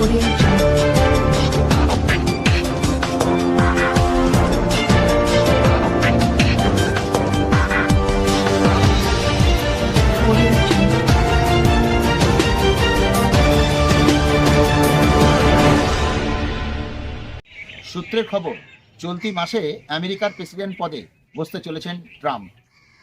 সূত্রের খবর, চলতি মাসে আমেরিকার প্রেসিডেন্ট পদে বসতে চলেছেন ট্রাম্প।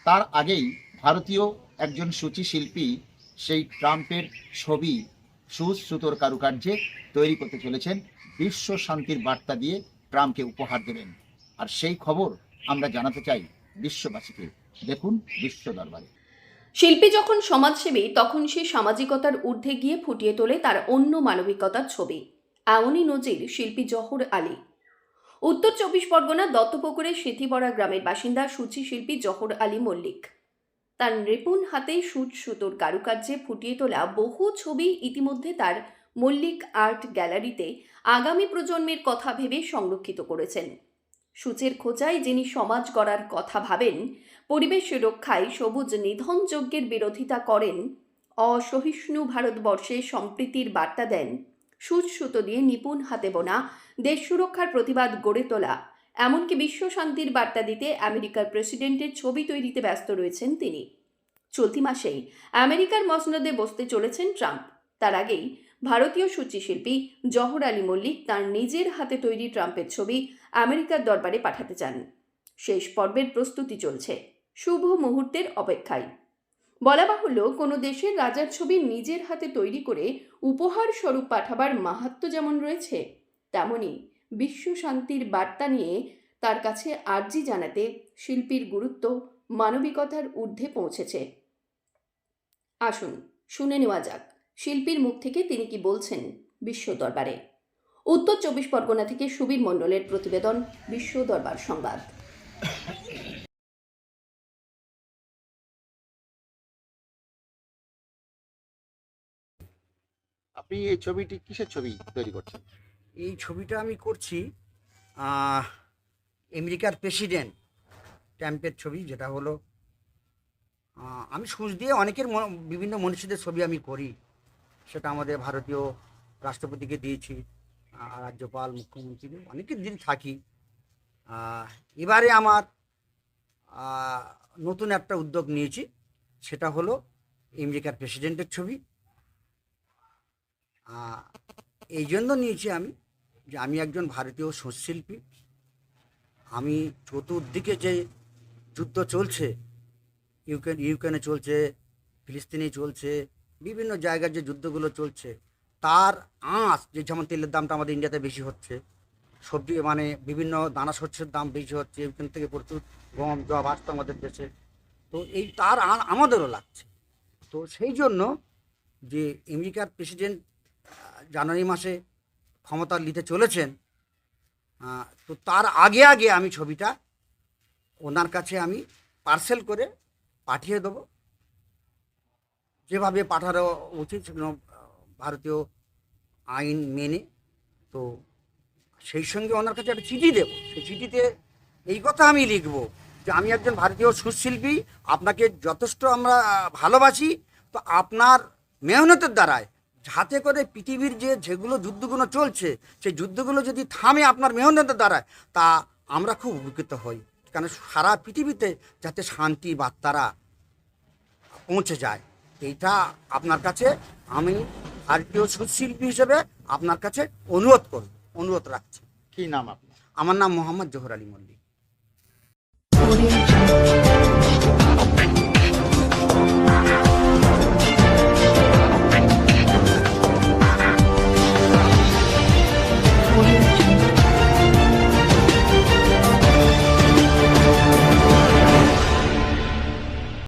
তার আগেই ভারতীয় একজন সূচি শিল্পী সেই ট্রাম্পের ছবি সুচ সুতোর কারুকার্যে তৈরি করতে চলেছেন, বিশ্ব শান্তির বার্তা দিয়ে ট্রাম্পকে উপহার দেবেন। আর সেই খবর আমরা জানাতে চাই বিশ্ববাসীকে। দেখুন বিশ্ব দরবারে। শিল্পী যখন সমাজসেবী, তখন সে সামাজিকতার ঊর্ধ্বে গিয়ে ফুটিয়ে তোলে তার অন্য মানবিকতার ছবি। এমনই নজির, শিল্পী জহর আলী। উত্তর চব্বিশ পরগনার দত্তপুকুরের সিথিবড়া গ্রামের বাসিন্দা, সূচি শিল্পী জহর আলী মল্লিক। তার নৃপুণ হাতে সুচ সুতোর কারুকার্যে ফুটিয়ে তোলা বহু ছবি ইতিমধ্যে তার মল্লিক আর্ট গ্যালারিতে আগামী প্রজন্মের কথা ভেবে সংরক্ষিত করেছেন। সূচের খোঁচায় যিনি সমাজ গড়ার কথা ভাবেন, পরিবেশ রক্ষায় সবুজ নিধন যজ্ঞের বিরোধিতা করেন, অসহিষ্ণু ভারতবর্ষে সম্প্রীতির বার্তা দেন। সুচ সুতো দিয়ে নিপুণ হাতে বোনা দেশ সুরক্ষার প্রতিবাদ গড়ে তোলা, এমনকি বিশ্ব শান্তির বার্তা দিতে আমেরিকার প্রেসিডেন্টের ছবি তৈরিতে ব্যস্ত রয়েছেন তিনি। চলতি মাসেই আমেরিকার মসনদে বসতে চলেছেন ট্রাম্প। তার আগেই ভারতীয় সূচিশিল্পী জহর আলী মল্লিক তার নিজের হাতে তৈরি ট্রাম্পের ছবি আমেরিকার দরবারে পাঠাতে চান। শেষ পর্বের প্রস্তুতি চলছে শুভ মুহূর্তের অপেক্ষায়। বলা বাহুল্য, কোনো দেশের রাজার ছবি নিজের হাতে তৈরি করে উপহার স্বরূপ পাঠাবার মাহাত্ম যেমন রয়েছে, তেমনি বিশ্ব শান্তির বার্তা নিয়ে তার কাছে আর্জি জানাতে শিল্পীর গুরুত্ব মানবিকতার ঊর্ধ্বে পৌঁছেছে। আসুন শুনে নেওয়া যাক শিল্পীর মুখ থেকে তিনি কি বলছেন বিশ্ব দরবারে? উত্তর চব্বিশ পরগনা থেকে সুবীর মণ্ডলের প্রতিবেদন বিশ্ব দরবার সংবাদ। আপনি এই ছবিটি কিসের ছবি তৈরি করছেন? এই ছবিটা আমি করছি আহ, আমেরিকার প্রেসিডেন্ট ট্যাম্পের ছবি যেটা হলো আমি সুচ দিয়ে অনেকের বিভিন্ন মনীষীদের ছবি আমি করি। সেটা আমাদের ভারতীয় রাষ্ট্রপতিকে দিয়েছি রাজ্যপাল, মুখ্যমন্ত্রী অনেকের দিন থাকি। এবারে আমার নতুন একটা উদ্যোগ নিয়েছি। সেটা হলো আমেরিকার প্রেসিডেন্টের ছবি। এই জন্য নিয়েছি আমি যে আমি একজন ভারতীয় সুশিল্পী আমি চতুর্দিকে যে যুদ্ধ চলছে ইউক্রেন, ইউক্রেনে চলছে, ফিলিস্তিনে চলছে, বিভিন্ন জায়গার যে যুদ্ধগুলো চলছে, তার আঁচ, যে যেমন তেলের দামটা আমাদের ইন্ডিয়াতে বেশি হচ্ছে, সবজি মানে বিভিন্ন দানা শস্যের দাম বেশি হচ্ছে, ইউক্রেন থেকে প্রচুর গম, জব আসতো আমাদের দেশে। তো এই তার আমাদেরও লাগছে। তো সেই জন্য যে আমেরিকার প্রেসিডেন্ট জানুয়ারি মাসে ক্ষমতা নিতে চলেছেন তো তার আগে আগে আমি ছবিটা ওনার কাছে আমি পার্সেল করে পাঠিয়ে দেবো। যেভাবে পাঠানো উচিত সেগুলো ভারতীয় আইন মেনে, তো সেই সঙ্গে ওনার কাছে একটা চিঠি দেবো। সেই চিঠিতে এই কথা আমি লিখব যে আমি একজন ভারতীয় সুশিল্পী, আপনাকে যথেষ্ট আমরা ভালোবাসি, তো আপনার মেহনতের দ্বারায় হাতে করে পৃথিবীর যে যেগুলো যুদ্ধগুলো চলছে, সেই যুদ্ধগুলো যদি থামে আপনার মেহনতের দ্বারায়, তা আমরা খুব উপকৃত হই। কারণ সারা পৃথিবীতে যাতে শান্তি বার্তারা পৌঁছে যায় এইটা আপনার কাছে আমি ভারতীয় সুশিল্পী হিসেবে আপনার কাছে অনুরোধ করব অনুরোধ রাখছি কি নাম আপনার আমার নাম মোহাম্মদ জোহর আলী মল্লিক.